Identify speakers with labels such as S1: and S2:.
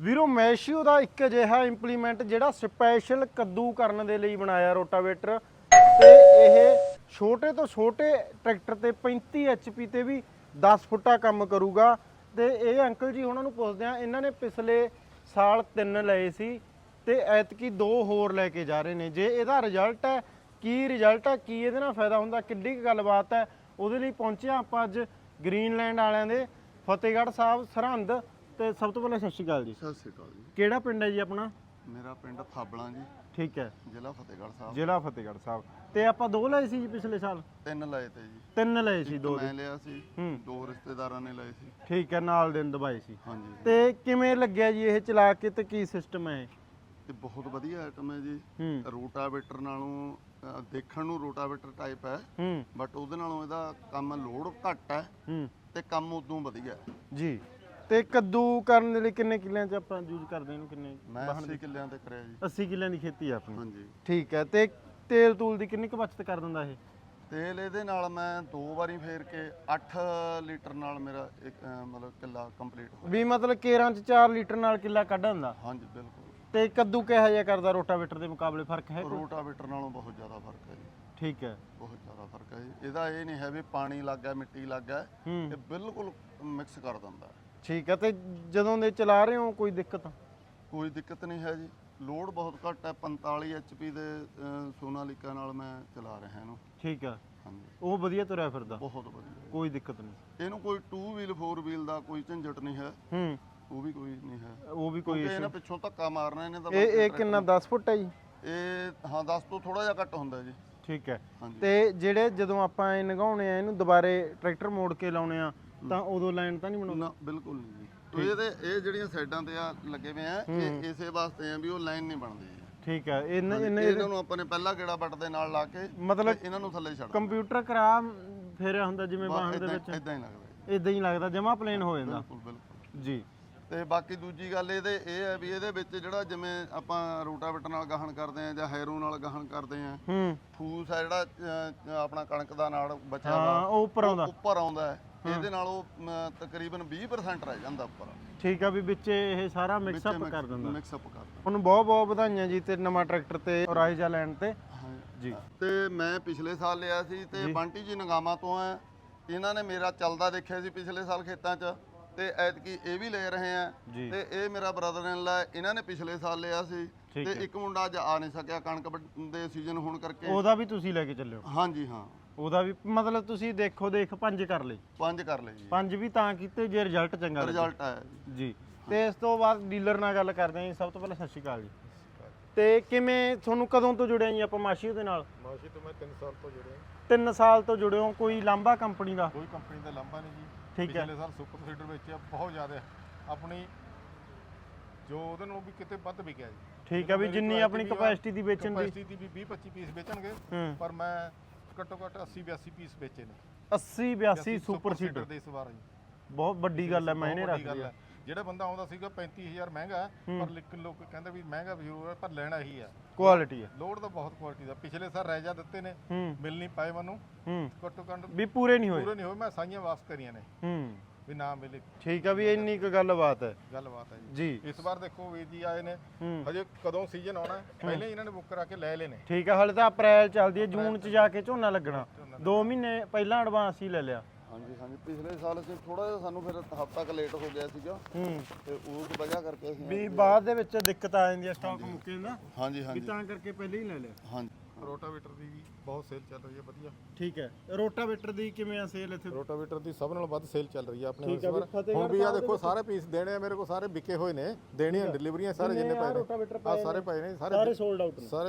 S1: ਵੀਰੋ ਮੈਸ਼ੀਓ ਦਾ ਇੱਕ ਅਜਿਹਾ ਇੰਪਲੀਮੈਂਟ ਜਿਹੜਾ ਸਪੈਸ਼ਲ ਕੱਦੂ ਕਰਨ ਦੇ ਲਈ ਬਣਾਇਆ ਰੋਟਾਵੇਟਰ ਤੇ ਇਹ ਛੋਟੇ ਤੋਂ ਛੋਟੇ ਟਰੈਕਟਰ ਤੇ 35 ਐਚਪੀ ਤੇ ਵੀ 10 ਫੁੱਟਾ ਕੰਮ ਕਰੂਗਾ। ਤੇ ਇਹ ਅੰਕਲ ਜੀ, ਉਹਨਾਂ ਨੂੰ ਪੁੱਛਦੇ ਆ ਇਹਨਾਂ ਨੇ ਪਿਛਲੇ ਸਾਲ ਤਿੰਨ ਲਏ ਸੀ ਤੇ ਐਤਕੀ ਦੋ ਹੋਰ ਲੈ ਕੇ ਜਾ ਰਹੇ ਨੇ। ਜੇ ਇਹਦਾ ਰਿਜ਼ਲਟ ਹੈ, ਕੀ ਰਿਜ਼ਲਟ ਹੈ, ਕੀ ਇਹਦੇ ਨਾਲ ਫਾਇਦਾ ਹੁੰਦਾ, ਕਿੱਡੀ ਕੁ ਗੱਲਬਾਤ ਹੈ, ਉਹਦੇ ਲਈ ਪਹੁੰਚਿਆ ਆਪਾਂ ਅੱਜ ਗ੍ਰੀਨਲੈਂਡ ਵਾਲਿਆਂ ਦੇ। ਫਤਿਹਗੜ੍ਹ ਸਾਹਿਬ, ਸਰਹੰਦ ਤੇ ਸਭ ਤੋਂ ਪਹਿਲਾਂ ਸਤਿ ਸ਼੍ਰੀ ਅਕਾਲ ਜੀ।
S2: ਸਤਿ ਸ਼੍ਰੀ ਅਕਾਲ ਜੀ।
S1: ਕਿਹੜਾ ਪਿੰਡ ਹੈ ਜੀ ਆਪਣਾ?
S2: ਮੇਰਾ ਪਿੰਡ ਥਾਬਲਾ ਜੀ।
S1: ਠੀਕ ਹੈ।
S2: ਜ਼ਿਲ੍ਹਾ ਫਤਿਹਗੜ੍ਹ ਸਾਹਿਬ।
S1: ਜ਼ਿਲ੍ਹਾ ਫਤਿਹਗੜ੍ਹ ਸਾਹਿਬ। ਤੇ ਆਪਾਂ ਦੋ ਲਏ ਸੀ ਜੀ ਪਿਛਲੇ ਸਾਲ?
S2: ਤਿੰਨ ਲਏ ਤੇ ਜੀ।
S1: ਤਿੰਨ ਲਏ ਸੀ ਦੋ
S2: ਮੈਂ ਲਿਆ ਸੀ
S1: ਹੂੰ।
S2: ਦੋ ਰਿਸ਼ਤੇਦਾਰਾਂ ਨੇ ਲਏ ਸੀ।
S1: ਠੀਕ ਹੈ ਨਾਲ ਦਿਨ ਦਵਾਈ ਸੀ।
S2: ਹਾਂਜੀ।
S1: ਤੇ ਕਿਵੇਂ ਲੱਗਿਆ ਜੀ ਇਹ ਚਲਾ ਕੇ ਤੇ ਕੀ ਸਿਸਟਮ ਹੈ ਇਹ?
S2: ਤੇ ਬਹੁਤ ਵਧੀਆ ਆਈਟਮ ਹੈ ਜੀ।
S1: ਹੂੰ।
S2: ਰੋਟਾਵੇਟਰ ਨਾਲੋਂ ਅ, ਦੇਖਣ ਨੂੰ ਰੋਟਾਵੇਟਰ ਟਾਈਪ ਹੈ।
S1: ਹੂੰ।
S2: ਬਟ ਉਹਦੇ ਨਾਲੋਂ ਇਹਦਾ ਕੰਮ ਲੋਡ ਘੱਟ ਹੈ।
S1: ਹੂੰ।
S2: ਤੇ ਕੰਮ ਉਦੋਂ ਵਧੀਆ ਹੈ।
S1: ਜੀ। ਤੇ ਕੱਦੂ ਕਰਨ ਦੇ ਲਈ ਕਿੰਨੇ ਕਿੱਲਿਆਂ ਚ ਆਪਾਂ ਯੂਜ਼ ਕਰਦੇ ਇਹਨੂੰ ਕਿੰਨੇ?
S2: ਮੈਂ 80 ਕਿੱਲਿਆਂ ਤੇ ਕਰਿਆ ਜੀ।
S1: 80 ਕਿੱਲਿਆਂ ਦੀ ਖੇਤੀ ਆ ਆਪਣੀ।
S2: ਹਾਂਜੀ।
S1: ਠੀਕ ਹੈ ਤੇ ਤੇਲ ਤੂਲ ਦੀ ਕਿੰਨੀ ਕੁ ਬਚਤ ਕਰ ਦਿੰਦਾ ਇਹ?
S2: ਤੇਲ ਇਹਦੇ ਨਾਲ ਮੈਂ ਦੋ ਵਾਰੀ ਫੇਰ ਕੇ 8 ਲੀਟਰ ਨਾਲ ਮੇਰਾ ਇੱਕ ਮਤਲਬ ਕਿੱਲਾ ਕੰਪਲੀਟ ਹੋ
S1: ਵੀ ਮਤਲਬ ਕੇਰਾਂ ਚ 4 ਲੀਟਰ ਨਾਲ ਕਿੱਲਾ ਕੱਢ ਦਿੰਦਾ?
S2: ਹਾਂਜੀ ਬਿਲਕੁਲ।
S1: ਤੇ ਕੱਦੂ ਕਿਹੋ ਜਿਹਾ ਕਰਦਾ? ਰੋਟਾਵੇਟਰ ਦੇ ਮੁਕਾਬਲੇ ਫ਼ਰਕ ਹੈ ਕੋਈ?
S2: ਰੋਟਾਵੇਟਰ ਨਾਲੋਂ ਬਹੁਤ ਜ਼ਿਆਦਾ ਫ਼ਰਕ ਹੈ ਜੀ।
S1: ਠੀਕ ਹੈ।
S2: ਬਹੁਤ ਜ਼ਿਆਦਾ ਫ਼ਰਕ ਹੈ ਜੀ। ਇਹਦਾ ਇਹ ਨਹੀਂ ਹੈ ਵੀ ਪਾਣੀ ਲੱਗ ਮਿੱਟੀ ਲੱਗ
S1: ਹੂੰ।
S2: ਇਹ ਬਿਲਕੁਲ ਮਿਕਸ ਕਰ ਦਿੰਦਾ। ਹੈ।
S1: ਠੀਕ ਹੈ ਤੇ ਜਦੋਂ ਦੇ ਚਲਾ ਰਹੇ ਹੋ ਕੋਈ ਦਿੱਕਤ?
S2: ਕੋਈ ਦਿੱਕਤ ਨਹੀਂ ਹੈ ਜੀ। ਲੋਡ ਬਹੁਤ ਘੱਟ ਹੈ 45 ਐਚਪੀ ਦੇ ਸੋਨਾਲੀਕਾ ਨਾਲ ਮੈਂ ਚਲਾ ਰਿਹਾ ਇਹਨੂੰ।
S1: ਠੀਕ ਹੈ
S2: ਹਾਂਜੀ।
S1: ਉਹ ਵਧੀਆ ਤੁਰਿਆ ਫਿਰਦਾ?
S2: ਬਹੁਤ ਵਧੀਆ।
S1: ਕੋਈ ਦਿੱਕਤ ਨਹੀਂ।
S2: ਇਹਨੂੰ ਕੋਈ 2 ਵੀਲ 4 ਵੀਲ ਦਾ ਕੋਈ ਝੰਜਟ ਨਹੀਂ ਹੈ।
S1: ਹੂੰ।
S2: ਉਹ ਵੀ ਕੋਈ ਨਹੀਂ ਹੈ।
S1: ਉਹ ਵੀ ਕੋਈ
S2: ਇਹਨਾਂ ਪਿੱਛੋਂ ਧੱਕਾ ਮਾਰਨਾ ਇਹਨੇ ਤਾਂ
S1: ਇਹ ਇਹ ਕਿੰਨਾ 10 ਫੁੱਟ ਹੈ ਜੀ?
S2: ਇਹ ਹਾਂ 10 ਤੋਂ ਥੋੜਾ ਜਿਹਾ ਘੱਟ ਹੁੰਦਾ ਜੀ।
S1: ਠੀਕ ਹੈ।
S2: ਹਾਂਜੀ।
S1: ਤੇ ਜਿਹੜੇ ਜਦੋਂ ਆਪਾਂ ਇਹ ਨਗਾਉਣੇ ਆ ਇਹਨੂੰ ਦੁਬਾਰੇ ਟਰੈਕਟਰ ਮੋੜ ਕੇ ਲਾਉਣੇ ਆ ਤਾਂ ਉਦੋਂ ਲਾਈਨ ਤਾਂ ਨਹੀਂ ਬਣਾਉਂਦਾ?
S2: ਨਾ ਬਿਲਕੁਲ ਨਹੀਂ ਜੀ। ਤੋ ਇਹਦੇ ਇਹ ਜਿਹੜੀਆਂ ਸਾਈਡਾਂ ਤੇ ਆ ਲੱਗੇ ਹੋਏ ਆ ਇਹ ਇਸੇ ਵਾਸਤੇ ਆ ਵੀ ਉਹ ਲਾਈਨ ਨਹੀਂ ਬਣਦੀ
S1: ਠੀਕ ਹੈ ਇਹਨਾਂ ਇਹਨਾਂ
S2: ਇਹਨਾਂ ਨੂੰ ਆਪਾਂ ਨੇ ਪਹਿਲਾ ਗੇੜਾ ਬੱਟ ਦੇ ਨਾਲ ਲਾ ਕੇ
S1: ਮਤਲਬ
S2: ਇਹਨਾਂ ਨੂੰ ਥੱਲੇ ਛੱਡ
S1: ਕੰਪਿਊਟਰ ਕਰਾ ਫੇਰਿਆ ਹੁੰਦਾ ਜਿਵੇਂ ਵਾਹਨ ਦੇ ਵਿੱਚ।
S2: ਇਦਾਂ ਹੀ ਲੱਗਦਾ
S1: ਇਦਾਂ ਹੀ ਲੱਗਦਾ ਜਮਾ ਪਲੇਨ ਹੋ ਜਾਂਦਾ।
S2: ਬਿਲਕੁਲ ਬਿਲਕੁਲ।
S1: ਜੀ।
S2: ਤੇ ਬਾਕੀ ਦੂਜੀ ਗੱਲ ਇਹਦੇ ਇਹ ਹੈ ਵੀ ਇਹਦੇ ਵਿੱਚ ਜਿਹੜਾ ਜਿਵੇਂ ਆਪਾਂ ਰੋਟਾਵੇਟਰ ਨਾਲ ਗਾਹਣ ਕਰਦੇ ਆ ਜਾਂ ਹੈਰੋ ਨਾਲ ਗਾਹਣ ਕਰਦੇ ਆ
S1: ਹੂੰ।
S2: ਫੂਸ ਹੈ ਜਿਹੜਾ ਆਪਣਾ ਕਣਕ ਦਾ ਨਾੜ ਬਚਿਆ
S1: ਹਾਂ ਉਹ ਉੱਪਰ ਆਉਂਦਾ।
S2: ਉੱਪਰ ਆਉਂਦਾ ਇਹਦੇ ਨਾਲ ਉਹ ਤਕਰੀਬਨ 20% ਰਹਿ ਜਾਂਦਾ ਉੱਪਰ।
S1: ਠੀਕ ਆ ਵੀ ਵਿੱਚ ਇਹ ਸਾਰਾ ਮਿਕਸ ਅਪ ਕਰ ਦਿੰਦਾ।
S2: ਮਿਕਸ ਅਪ ਕਰ ਦਿੰਦਾ।
S1: ਤੁਹਾਨੂੰ ਬਹੁਤ ਬਹੁਤ ਵਧਾਈਆਂ ਜੀ ਤੇ ਨਵਾਂ ਟਰੈਕਟਰ ਤੇ ਰਾਈਜਾ ਲੈਣ ਤੇ।
S2: ਹਾਂ।
S1: ਜੀ।
S2: ਤੇ ਮੈਂ ਪਿਛਲੇ ਸਾਲ ਲਿਆ ਸੀ ਤੇ ਬੰਟੀ ਜੀ ਨਗਾਮਾ ਤੋਂ ਆ। ਇਹਨਾਂ ਨੇ ਮੇਰਾ ਚੱਲਦਾ ਦੇਖਿਆ ਸੀ ਪਿਛਲੇ ਸਾਲ ਖੇਤਾਂ 'ਚ ਤੇ ਐਤਕੀ ਇਹ ਵੀ ਲੈ ਰਹੇ ਆ।
S1: ਜੀ।
S2: ਤੇ ਇਹ ਮੇਰਾ ਬ੍ਰਦਰ ਇਨ ਲਾ ਇਹਨਾਂ ਨੇ ਪਿਛਲੇ ਸਾਲ ਲਿਆ ਸੀ।
S1: ਠੀਕ
S2: ਤੇ ਇੱਕ ਮੁੰਡਾ ਅੱਜ ਆ ਨਹੀਂ ਸਕਿਆ ਕਣਕ ਵੱਢ- ਦੇ ਸੀਜ਼ਨ ਹੋਣ ਕਰਕੇ।
S1: ਉਹਦਾ ਵੀ ਤੁਸੀਂ ਲੈ ਕੇ ਚੱਲਿਓ
S2: ਹਾਂਜੀ ਹਾਂ।
S1: ਉਹਦਾ ਵੀ ਮਤਲਬ ਤੁਸੀਂ ਦੇਖੋ ਦੇਖ ਪੰਜ ਕਰ ਲਏ
S2: ਪੰਜ ਕਰ ਲਏ ਜੀ।
S1: ਪੰਜ ਵੀ ਤਾਂ ਕੀਤੇ ਜੇ ਰਿਜ਼ਲਟ ਚੰਗਾ ਲੱਗੇ।
S2: ਰਿਜ਼ਲਟ ਆਇਆ ਜੀ।
S1: ਜੀ। ਤੇ ਇਸ ਤੋਂ ਬਾਅਦ ਡੀਲਰ ਨਾਲ ਗੱਲ ਕਰਦੇ ਹਾਂ ਜੀ। ਸਭ ਤੋਂ ਪਹਿਲਾਂ ਸਤਿ ਸ਼੍ਰੀ ਅਕਾਲ ਜੀ। ਤੇ ਕਿਵੇਂ ਤੁਹਾਨੂੰ ਕਦੋਂ ਤੋਂ ਜੁੜਿਆ ਜੀ ਆਪਾਂ ਮਾਸ਼ੀ ਦੇ ਨਾਲ?
S3: ਮਾਸ਼ੀ ਤੋਂ ਮੈਂ 3 ਸਾਲ ਤੋਂ ਜੁੜਿਆ
S1: 3 ਸਾਲ ਤੋਂ ਜੁੜੇ ਹੋ। ਕੋਈ ਲਾਂਬਾ ਕੰਪਨੀ ਦਾ?
S3: ਕੋਈ ਕੰਪਨੀ ਦਾ ਲਾਂਭਾ ਨਹੀਂ ਜੀ।
S1: ਠੀਕ ਹੈ।
S3: ਪਿਛਲੇ ਸਾਲ ਸੁਪਰ ਸੀਡਰ ਵੇਚਿਆ ਬਹੁਤ ਜ਼ਿਆਦਾ। ਆਪਣੀ ਜੋ ਉਹਦੇ ਨੂੰ ਵੀ ਕਿਤੇ ਵੱਧ ਵਿਕਿਆ ਜੀ।
S1: ਠੀਕ ਹੈ ਵੀ ਜਿੰਨੀ ਆਪਣੀ ਕਪੈਸਿਟੀ ਦੀ ਵੇਚਣ ਦੀ।
S3: ਕਪੈਸਿਟੀ ਦੀ ਵੀ 20 25 ਪੀਸ ਵੇਚਣਗੇ।
S1: ਹੂੰ।
S3: ਪਰ ਮੈਂ ਘੱਟੋ ਘੱਟ 80 82 ਪੀਸ ਵੇਚੇ ਨੇ।
S1: 80 82 ਸੁਪਰ ਸੀਡਰ
S3: ਦੇ ਇਸ ਵਾਰ ਜੀ।
S1: ਬਹੁਤ ਵੱਡੀ ਗੱਲ ਹੈ ਮੈਂ ਇਹਨੇ
S3: ਬਹੁਤ
S1: ਰੱਖ
S3: ਵੱਡੀ ਗੱਲ ਹੈ। ਜਿਹੜਾ ਬੰਦਾ ਆਉਂਦਾ ਸੀਗਾ 35000 ਮਹਿੰਗਾ ਹੈ, ਪਰ ਲੇਕਿਨ ਲੋਕ ਕਹਿੰਦੇ ਵੀ ਮਹਿੰਗਾ ਵੀ ਹੋਊਗਾ ਪਰ ਲੈਣਾ ਹੀ ਹੈ।
S1: ਕੁਆਲਿਟੀ ਹੈ।
S3: ਲੋਡ ਤਾਂ ਬਹੁਤ ਕੁਆਲਿਟੀ ਦਾ। ਪਿਛਲੇ ਸਾਲ ਰੈਜਾ ਦਿੱਤੇ ਨੇ
S1: ਹੂੰ।
S3: ਮਿਲ ਨਹੀਂ ਪਾਏ ਮੈਨੂੰ।
S1: ਹੂੰ।
S3: ਘੱਟੋ ਘੱਟ
S1: ਵੀ ਪੂਰੇ ਨਹੀਂ ਹੋਏ।
S3: ਪੂਰੇ ਨਹੀਂ ਹੋਏ ਮੈਂ ਸਾਈਆਂ ਵਾਪਸ ਕਰੀਆਂ ਨੇ।
S1: ਹੂੰ।
S3: ਵੀ ਨਾ ਮਿਲੇ।
S1: ਠੀਕ ਆ ਵੀ ਇੰਨੀ ਕੁ ਗੱਲਬਾਤ ਹੈ।
S3: ਗੱਲਬਾਤ ਹੈ ਜੀ।
S1: ਜੀ।
S3: ਇਸ ਵਾਰ ਦੇਖੋ ਵੀਰ ਜੀ ਆਏ ਨੇ।
S1: ਹੂੰ।
S3: ਹਜੇ ਕਦੋਂ ਸੀਜ਼ਨ ਆਉਣਾ ਹੈ, ਪਹਿਲੇ ਹੀ ਇਹਨਾਂ ਨੇ ਬੁੱਕ ਕਰਾ ਕੇ ਲੈ ਲਏ ਨੇ।
S1: ਠੀਕ ਆ ਹਲੇ ਤਾਂ ਅਪ੍ਰੈਲ ਚੱਲਦੀ ਹੈ ਜੂਨ ਚ ਜਾ ਕੇ ਝੋਨਾ ਲੱਗਣਾ। 2 ਮਹੀਨੇ ਪਹਿਲਾਂ ਐਡਵਾਂਸ ਹੀ ਲੈ ਲਿਆ।
S2: ਹਾਂਜੀ ਹਾਂਜੀ। ਪਿਛਲੇ ਸਾਲ ਅਸੀਂ ਥੋੜਾ ਜਿਹਾ ਸਾਨੂੰ ਫਿਰ ਹਫ਼ਤਾ ਕ ਲੇਟ ਹੋ ਗਿਆ ਸੀਗਾ।
S1: ਹੂੰ।
S2: ਤੇ ਉਸ ਵਜ੍ਹਾ ਕਰਕੇ ਅਸੀਂ
S1: ਵੀ ਬਾਅਦ ਦੇ ਵਿੱਚ ਦਿੱਕਤ ਆ ਜਾਂਦੀ ਹੈ ਸਟਾਕ ਮੁੱਕੇ ਦਾ
S2: ਹਾਂਜੀ
S1: ਵੀ
S2: ਹਾਂਜੀ
S1: ਤਾਂ ਕਰਕੇ ਪਹਿਲੇ ਹੀ ਲੈ ਲਿਆ।
S2: ਹਾਂਜੀ।
S3: ਰੋਟਾਵੇਟਰ ਦੀ ਵੀ ਬਹੁਤ ਸੇਲ ਚੱਲ ਰਹੀ ਹੈ ਵਧੀਆ।
S1: ਠੀਕ ਹੈ। ਰੋਟਾਵੇਟਰ ਦੀ ਕਿਵੇਂ ਆ ਸੇਲ ਇੱਥੇ?
S3: ਰੋਟਾਵੇਟਰ ਦੀ ਸਭ ਨਾਲੋਂ ਵੱਧ ਸੇਲ ਚੱਲ ਰਹੀ ਹੈ ਆਪਣੇ
S1: ਠੀਕ
S3: ਇਸ
S1: ਹੈ ਵੀ
S3: ਵਾਰ।
S1: ਫਤਿਹਗੜ੍ਹ
S3: ਹੁਣ ਵੀ ਆ
S1: ਸਾਹਿਬ ਦੇ
S3: ਦੇਖੋ ਸਾਰੇ ਪੀਸ ਦੇਣੇ ਆ ਮੇਰੇ ਕੋਲ ਸਾਰੇ ਵਿਕੇ ਹੋਏ ਨੇ। ਦੇਣੀਆਂ ਡਿਲੀਵਰੀਆਂ ਸਾਰੇ ਜਿੰਨੇ ਪਏ ਨੇ।
S1: ਰੋਟਾਵੇਟਰ
S3: ਆ ਸਾਰੇ ਪਏ ਨੇ ਸਾਰੇ
S1: ਸਾਰੇ ਸੋਲਡ ਆਊਟ ਨੇ।
S3: ਸਾਰੇ